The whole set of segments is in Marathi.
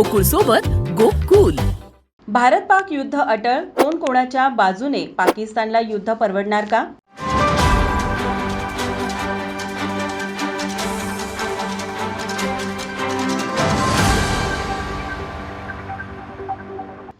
गोकुळ सोबत गोकुल. भारत पाक युद्ध अटळ कोण कोणाच्या बाजूने पाकिस्तानला युद्ध परवडणार का?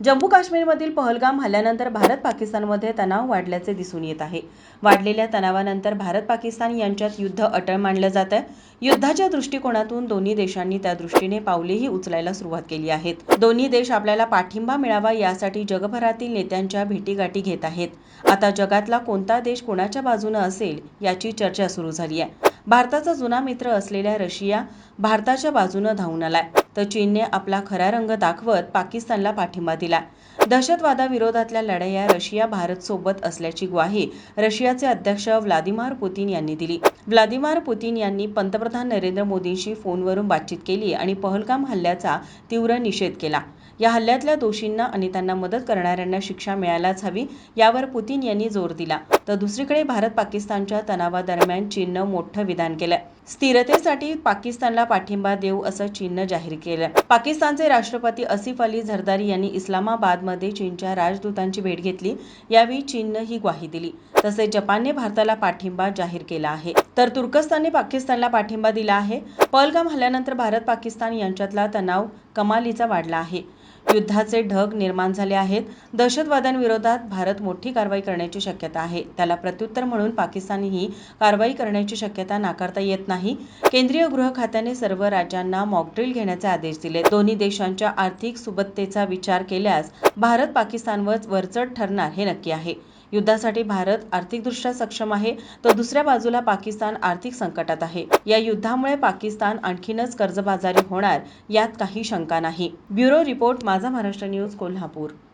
जम्मू काश्मीरमधील पहलगाम हल्ल्यानंतर भारत पाकिस्तानमध्ये तणाव वाढल्याचे दिसून येत आहे. वाढलेल्या तणावानंतर भारत पाकिस्तान यांच्यात युद्ध अटळ मानलं जात आहे. युद्धाच्या दृष्टिकोनातून दोन्ही देशांनी त्या दृष्टीने पावलेही उचलायला सुरुवात केली आहेत. दोन्ही देश आपल्याला पाठिंबा मिळावा यासाठी जगभरातील नेत्यांच्या भेटीगाठी घेत आहेत. आता जगातला कोणता देश कोणाच्या बाजूनं असेल याची चर्चा सुरू झाली आहे. भारताचा जुना मित्र असलेल्या रशिया भारताच्या बाजूनं धावून आलाय. तर चीनने आपला खरा रंग दाखवत पाकिस्तानला पाठिंबा दिला. दहशतवादाविरोधातल्या लढाया रशिया भारत सोबत असल्याची ग्वाही रशियाचे अध्यक्ष व्लादिमार पुतीन यांनी दिली. व्लादिमार पुतीन यांनी पंतप्रधान नरेंद्र मोदींशी फोनवरून बातचीत केली आणि पहलगाम हल्ल्याचा तीव्र निषेध केला. या हल्ल्यातल्या दोषींना आणि त्यांना मदत करणाऱ्यांना शिक्षा मिळायलाच हवी यावर पुतीन यांनी जोर दिला. तर दुसरीकडे भारत पाकिस्तानच्या तणावादरम्यान चीननं मोठं विधान केलं. स्थिरतेसाठी पाकिस्तानला पाठिंबा देऊ असं चीननं जाहीर केलं. पाकिस्तानचे राष्ट्रपती असिफ अली झरदारी यांनी इस्लामाबादमध्ये चीनच्या राजदूतांची भेट घेतली. यावेळी चीननं ही ग्वाही दिली. तसेच जपानने भारताला पाठिंबा जाहीर केला आहे. तर तुर्कस्तानने पाकिस्तानला पाठिंबा दिला आहे. पहलगाम हल्ल्यानंतर भारत पाकिस्तान यांच्यातला तणाव कमालीचा वाढला आहे. युद्धाचे ढग निर्माण झाले आहेत. दहशतवाद्यांविरोधात भारत मोठी कारवाई करण्याची शक्यता आहे. त्याला प्रत्युत्तर म्हणून पाकिस्तान ही कारवाई करण्याची शक्यता नाकारता येत नाही. केंद्रीय गृह खात्याने सर्व राज्यांना मॉकड्रिल घेण्याचे आदेश दिले. दोन्ही देशांच्या आर्थिक सुबत्तेचा विचार केल्यास भारत पाकिस्तानवर वरचढ ठरणार हे नक्की आहे. युद्धासाठी भारत आर्थिकदृष्ट्या सक्षम आहे तर दुसऱ्या बाजूला पाकिस्तान आर्थिक संकटात आहे. या युद्धामुळे पाकिस्तान आणखीनच कर्जबाजारी होणार यात काही शंका नाही. ब्युरो रिपोर्ट माझा महाराष्ट्र न्यूज कोल्हापूर.